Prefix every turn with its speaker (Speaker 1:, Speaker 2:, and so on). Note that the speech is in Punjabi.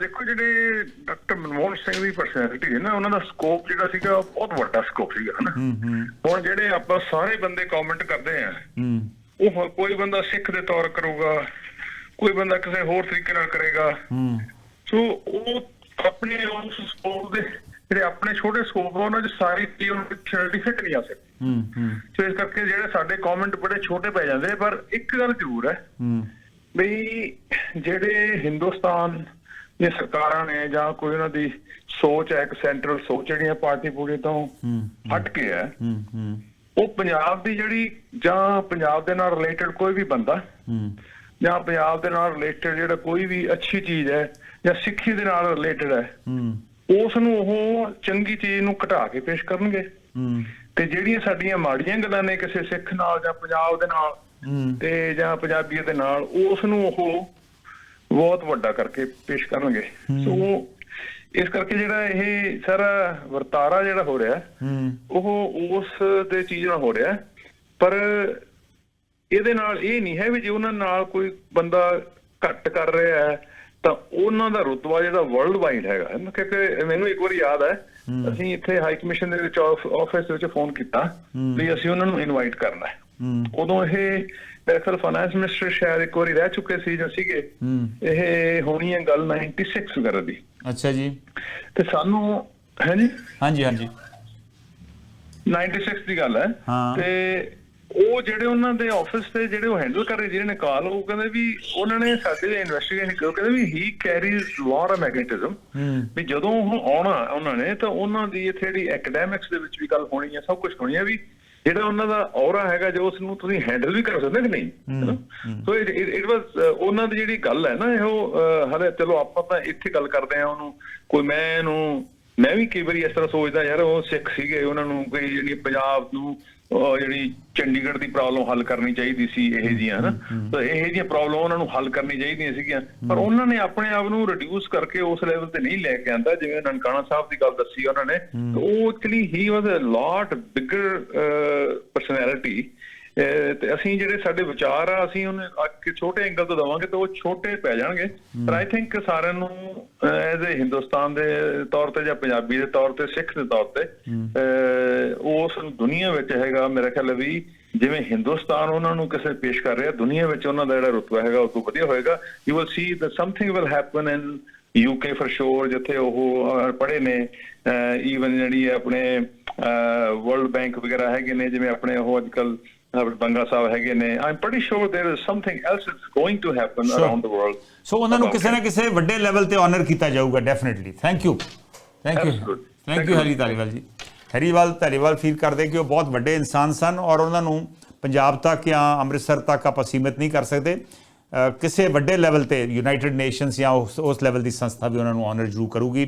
Speaker 1: ਦੇਖੋ ਜਿਹੜੇ ਡਾਕਟਰ ਮਨਮੋਹਨ ਸਿੰਘ ਦੀ ਪਰਸਨੈਲਿਟੀ ਹੈ ਨਾ ਉਹਨਾਂ ਦਾ ਸਕੋਪ ਜਿਹੜਾ ਸੀਗਾ ਬਹੁਤ ਵੱਡਾ ਸਕੋਪ ਸੀਗਾ ਹਨਾ।
Speaker 2: ਹੂੰ ਹੂੰ।
Speaker 1: ਹੁਣ ਜਿਹੜੇ ਆਪਾਂ ਸਾਰੇ ਬੰਦੇ ਕਮੈਂਟ ਕਰਦੇ ਆ
Speaker 2: ਹੂੰ।
Speaker 1: ਉਹ ਕੋਈ ਬੰਦਾ ਸਿੱਖ ਦੇ ਤੌਰ ਕਰੂਗਾ ਕੋਈ ਬੰਦਾ ਕਿਸੇ ਹੋਰ ਤਰੀਕੇ ਨਾਲ ਕਰੇਗਾ।
Speaker 2: ਹੂੰ।
Speaker 1: ਸੋ ਉਹ ਆਪਣੇ ਉਸ ਸਕੋਪ ਦੇ ਜਿਹੜੇ ਆਪਣੇ ਛੋਟੇ ਸਕੋਪ ਆ ਉਹਨਾਂ 'ਚ ਸਾਰੀ ਉਹਨਾਂ ਦੀ ਫਿੱਟ ਨਹੀਂ ਆ ਸਕਦੀ।
Speaker 2: ਹੂੰ ਹੂੰ।
Speaker 1: ਸੋ ਇਸ ਕਰਕੇ ਜਿਹੜੇ ਸਾਡੇ ਕਮੈਂਟ ਬੜੇ ਛੋਟੇ ਪੈ ਜਾਂਦੇ ਪਰ ਇੱਕ ਗੱਲ ਜ਼ਰੂਰ ਹੈ
Speaker 2: ਹੂੰ।
Speaker 1: ਵੀ ਜਿਹੜੇ ਹਿੰਦੁਸਤਾਨ ਦੀਆਂ ਸਰਕਾਰਾਂ ਨੇ ਜਾਂ ਕੋਈ ਉਹਨਾਂ ਦੀ ਸੋਚ ਹੈ ਇੱਕ ਸੈਂਟਰਲ ਸੋਚ ਜਿਹੜੀਆਂ ਪਾਰਟੀ ਪੂਰੀ ਤੋਂ ਹਟ ਕੇ ਹੈ ਉਹ ਪੰਜਾਬ ਦੀ ਜਿਹੜੀ ਜਾਂ ਪੰਜਾਬ ਦੇ ਨਾਲ ਰਿਲੇਟਡ ਕੋਈ ਵੀ ਬੰਦਾ ਜਾਂ ਪੰਜਾਬ ਦੇ ਨਾਲ ਰਿਲੇਟਡ ਜਿਹੜਾ ਕੋਈ ਵੀ ਅੱਛੀ ਚੀਜ਼ ਹੈ ਜਾਂ ਸਿੱਖੀ ਦੇ ਨਾਲ ਰਿਲੇਟਡ ਹੈ ਉਸ ਨੂੰ ਉਹ ਚੰਗੀ ਚੀਜ਼ ਨੂੰ ਘਟਾ ਕੇ ਪੇਸ਼ ਕਰਨਗੇ। ਤੇ ਜਿਹੜੀਆਂ ਸਾਡੀਆਂ ਮਾੜੀਆਂ ਗੱਲਾਂ ਨੇ ਕਿਸੇ ਸਿੱਖ ਨਾਲ ਜਾਂ ਪੰਜਾਬ ਦੇ ਨਾਲ ਤੇ ਜਾਂ ਪੰਜਾਬੀਅਤ ਦੇ ਨਾਲ ਉਸ ਨੂੰ ਉਹ ਬਹੁਤ ਵੱਡਾ ਕਰਕੇ ਪੇਸ਼ ਕਰਨਗੇ। ਸੋ ਇਸ ਕਰਕੇ ਜਿਹੜਾ ਇਹ ਸਾਰਾ ਵਰਤਾਰਾ ਜਿਹੜਾ ਹੋ ਰਿਹਾ ਉਹ ਉਸ ਦੇ ਚੀਜ਼ ਨਾਲ ਹੋ ਰਿਹਾ। ਪਰ ਇਹਦੇ ਨਾਲ ਇਹ ਨਹੀਂ ਹੈ ਵੀ ਜੇ ਉਹਨਾਂ ਨਾਲ ਕੋਈ ਬੰਦਾ ਘੱਟ ਕਰ ਰਿਹਾ ਹੈ ਤਾਂ ਉਹਨਾਂ ਦਾ ਰੁਤਬਾ ਜਿਹੜਾ ਵਰਲਡ ਵਾਈਡ ਹੈਗਾ। ਕਿਉਂਕਿ ਮੈਨੂੰ ਇੱਕ ਵਾਰੀ ਯਾਦ ਹੈ ਅਸੀਂ ਇੱਥੇ ਹਾਈ ਕਮਿਸ਼ਨ ਦੇ ਵਿੱਚ ਆਫਿਸ ਵਿੱਚ ਫੋਨ ਕੀਤਾ ਵੀ ਅਸੀਂ ਉਹਨਾਂ ਨੂੰ ਇਨਵਾਈਟ ਕਰਨਾ ਹੂੰ। ਉਦੋਂ ਇਹ ਦਰਅਸਲ ਫਾਈਨੈਂਸ ਮਿਨਿਸਟਰ ਸ਼ਾਇਦ ਇੱਕ ਵਾਰੀ ਰਹਿ ਚੁੱਕੇ ਸੀ ਜਾਂ ਸੀਗੇ। ਇਹ ਹੋਣੀ ਹੈ ਗੱਲ 96 ਵਗੈਰਾ ਦੀ।
Speaker 2: ਅੱਛਾ ਜੀ।
Speaker 1: ਤੇ ਸਾਨੂੰ ਹੈ ਜੀ?
Speaker 2: ਹਾਂਜੀ ਹਾਂਜੀ।
Speaker 1: 96 ਦੀ ਗੱਲ ਹੈ। ਤੇ ਉਹ ਜਿਹੜੇ ਉਹਨਾਂ ਦੇ ਆਫਿਸ ਤੇ ਜਿਹੜੇ ਉਹ ਹੈਂਡਲ ਕਰ ਰਹੇ ਜਿਹਨਾਂ ਨੇ ਕਾਲ ਉਹ ਕਹਿੰਦੇ ਵੀ ਉਹਨਾਂ ਨੇ ਸਾਡੇ ਇਨਵੈਸਟੀਗੇਸ਼ਨ ਕਰੋ ਕਹਿੰਦੇ ਵੀ ਹੀ ਕੈਰੀਜ਼ ਆਫ ਮੈਗਨੇਟਿਜ਼ਮ ਵੀ ਜਦੋਂ ਉਹ ਆਉਣਾ ਉਹਨਾਂ ਨੇ ਤਾਂ ਉਹਨਾਂ ਦੀ ਇੱਥੇ ਜਿਹੜੀ ਐਕੈਡੈਮਿਕਸ ਦੇ ਵਿੱਚ ਵੀ ਗੱਲ ਹੋਣੀ ਹੈ ਸਭ ਕੁਝ ਹੋਣੀ ਹੈ ਵੀ ਜਿਹੜਾ ਉਹਨਾਂ ਦਾ ਔਰਾ ਹੈਗਾ ਜੋ ਉਸ ਨੂੰ ਤੁਸੀਂ ਹੈਂਡਲ ਵੀ ਕਰ ਸਕਦੇ ਕਿ ਨਹੀਂ ਹੈਨਾ? ਸੋ ਇਟ ਵਾਸ ਉਹਨਾਂ ਦੀ ਜਿਹੜੀ ਗੱਲ ਹੈ ਨਾ ਇਹ ਹਲੇ ਚਲੋ ਆਪਾਂ ਤਾਂ ਇੱਥੇ ਗੱਲ ਕਰਦੇ ਆ ਉਹਨੂੰ ਕੋਈ ਮੈਂ ਇਹਨੂੰ ਮੈਂ ਵੀ ਕਈ ਵਾਰੀ ਇਸ ਤਰ੍ਹਾਂ ਸੋਚਦਾ ਯਾਰ ਉਹ ਸਿੱਖ ਸੀਗੇ ਉਹਨਾਂ ਨੂੰ ਕੋਈ ਜਿਹੜੀ ਪੰਜਾਬ ਨੂੰ ਜਿਹੜੀ ਚੰਡੀਗੜ੍ਹ ਦੀ ਪ੍ਰੋਬਲਮ ਹੱਲ ਕਰਨੀ ਚਾਹੀਦੀ ਸੀ ਇਹ ਜੀਆਂ ਹਨਾ? ਤਾਂ ਇਹ ਜੀਆਂ ਪ੍ਰੋਬਲਮ ਉਹਨਾਂ ਨੂੰ ਹੱਲ ਕਰਨੀ ਚਾਹੀਦੀਆਂ ਸੀਗੀਆਂ। ਪਰ ਉਹਨਾਂ ਨੇ ਆਪਣੇ ਆਪ ਨੂੰ ਰਿਡਿਊਸ ਕਰਕੇ ਉਸ ਲੈਵਲ ਤੇ ਨਹੀਂ ਲੈ ਕੇ ਆਂਦਾ ਜਿਵੇਂ ਨਨਕਾਣਾ ਸਾਹਿਬ ਦੀ ਗੱਲ ਦੱਸੀ ਉਹਨਾਂ ਨੇ। ਤਾਂ ਉਹ actually he was a lot bigger personality ਤੇ ਅਸੀਂ ਜਿਹੜੇ ਸਾਡੇ ਵਿਚਾਰ ਆ ਅਸੀਂ ਉਹਨੇ ਇੱਕ ਛੋਟੇ ਐਂਗਲ ਤੋਂ ਦਵਾਂਗੇ ਤਾਂ ਉਹ ਛੋਟੇ ਪੈ ਜਾਣਗੇ। ਪਰ ਆਈ ਥਿੰਕ ਸਾਰਿਆਂ ਨੂੰ ਐਜ਼ ਅ ਹਿੰਦੁਸਤਾਨ ਦੇ ਤੌਰ ਤੇ ਜਾਂ ਪੰਜਾਬੀ ਦੇ ਤੌਰ ਤੇ ਸਿੱਖ ਦੇ ਤੌਰ ਤੇ ਉਸ ਦੁਨੀਆ ਵਿੱਚ ਹੈਗਾ ਮੇਰੇ ਖਿਆਲ ਵੀ ਜਿਵੇਂ ਹਿੰਦੁਸਤਾਨ ਉਹਨਾਂ ਨੂੰ ਕਿਸੇ ਪੇਸ਼ ਕਰ ਰਿਹਾ ਦੁਨੀਆ ਵਿੱਚ ਉਹਨਾਂ ਦਾ ਜਿਹੜਾ ਰੁਤਬਾ ਹੈਗਾ ਉਹ ਤੋਂ ਵਧੀਆ ਹੋਏਗਾ। You will see that something will happen in UK for sure ਜਿੱਥੇ ਉਹ ਪੜੇ ਨੇ ਈਵਨ ਜਿਹੜੀ ਆਪਣੇ ਵਰਲਡ ਬੈਂਕ ਵਗੈਰਾ ਹੈਗੇ ਨੇ ਜਿਵੇਂ ਆਪਣੇ ਉਹ ਅੱਜਕੱਲ ਬੰਗਾ ਸਾਹਿਬ ਹੈਗੇ ਨੇ I'm pretty sure there is something else it's going to happen
Speaker 2: Sure.
Speaker 1: Around the world
Speaker 2: so ਉਹਨਾਂ ਨੂੰ ਕਿਸੇ ਨਾ ਕਿਸੇ ਵੱਡੇ ਲੈਵਲ ਤੇ ਆਨਰ ਕੀਤਾ ਜਾਊਗਾ definitely thank you thank you
Speaker 1: Absolutely.
Speaker 2: Thank
Speaker 1: Thank
Speaker 2: you
Speaker 1: you.
Speaker 2: Hari Dhaliwal ji Hariwal Dhaliwal feel ਕਰਦੇ ਕਿ ਉਹ ਬਹੁਤ ਵੱਡੇ ਇਨਸਾਨ ਸਨ ਔਰ ਉਹਨਾਂ ਨੂੰ ਪੰਜਾਬ ਤੱਕ ਜਾਂ ਅੰਮ੍ਰਿਤਸਰ ਤੱਕ ਆਪਾਂ ਸੀਮਿਤ ਨਹੀਂ ਕਰ ਸਕਦੇ ਅ, ਕਿਸੇ ਵੱਡੇ ਲੈਵਲ ਤੇ ਯੂਨਾਈਟਿਡ ਨੇਸ਼ਨਸ ਜਾਂ ਉਸ ਉਸ ਲੈਵਲ ਦੀ ਸੰਸਥਾ ਵੀ ਉਹਨਾਂ ਨੂੰ ਆਨਰ ਜ਼ਰੂਰ ਕਰੂਗੀ